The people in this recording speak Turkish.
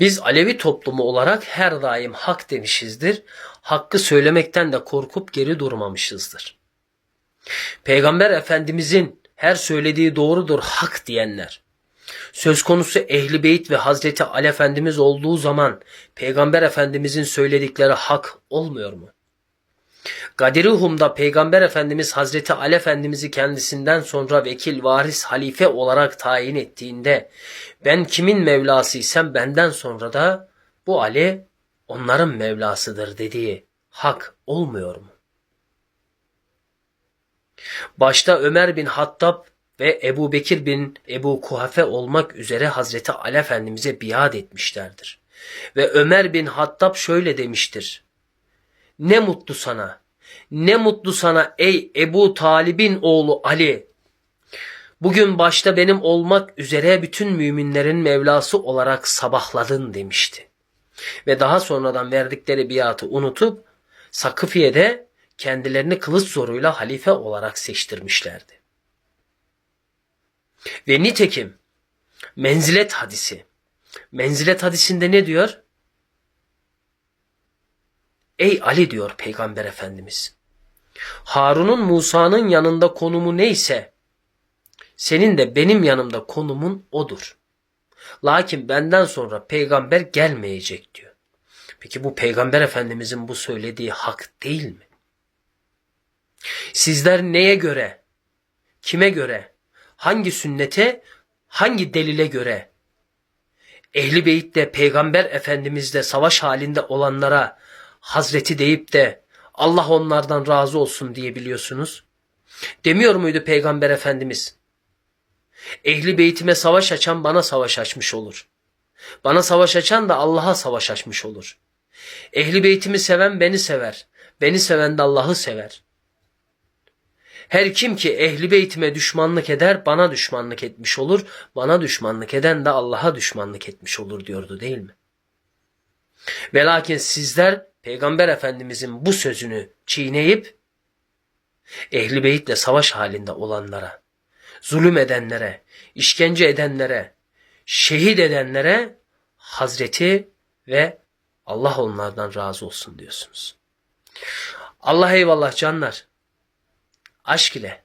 Biz Alevi toplumu olarak her daim hak demişizdir. Hakkı söylemekten de korkup geri durmamışızdır. Peygamber Efendimizin her söylediği doğrudur hak diyenler. Söz konusu Ehli Beyt ve Hazreti Ali Efendimiz olduğu zaman Peygamber Efendimizin söyledikleri hak olmuyor mu? Gadiruhum'da Peygamber Efendimiz Hazreti Ali Efendimiz'i kendisinden sonra vekil, varis, halife olarak tayin ettiğinde ben kimin Mevlasıysam benden sonra da bu Ali onların Mevlasıdır dediği hak olmuyor mu? Başta Ömer bin Hattab ve Ebu Bekir bin Ebu Kuhafe olmak üzere Hazreti Ali Efendimiz'e biat etmişlerdir. Ve Ömer bin Hattab şöyle demiştir. Ne mutlu sana, ne mutlu sana ey Ebu Talib'in oğlu Ali. Bugün başta benim olmak üzere bütün müminlerin Mevlası olarak sabahladın demişti. Ve daha sonradan verdikleri biatı unutup Sakıfiye'de kendilerini kılıç zoruyla halife olarak seçtirmişlerdi. Ve nitekim menzilet hadisi. Menzilet hadisinde ne diyor? Ey Ali diyor Peygamber Efendimiz. Harun'un Musa'nın yanında konumu neyse senin de benim yanımda konumun odur. Lakin benden sonra peygamber gelmeyecek diyor. Peki bu peygamber efendimizin bu söylediği hak değil mi? Sizler neye göre, kime göre, hangi sünnete, hangi delile göre Ehli Beyt'te peygamber efendimizle savaş halinde olanlara Hazreti deyip de Allah onlardan razı olsun diyebiliyorsunuz? Demiyor muydu peygamber efendimiz? Ehli beytime savaş açan bana savaş açmış olur. Bana savaş açan da Allah'a savaş açmış olur. Ehli beytimi seven beni sever. Beni seven de Allah'ı sever. Her kim ki ehli beytime düşmanlık eder bana düşmanlık etmiş olur. Bana düşmanlık eden de Allah'a düşmanlık etmiş olur diyordu değil mi? Ve lakin sizler Peygamber Efendimizin bu sözünü çiğneyip ehli beyitle savaş halinde olanlara, zulüm edenlere, işkence edenlere, şehit edenlere Hazreti ve Allah onlardan razı olsun diyorsunuz. Allah eyvallah canlar. Aşk ile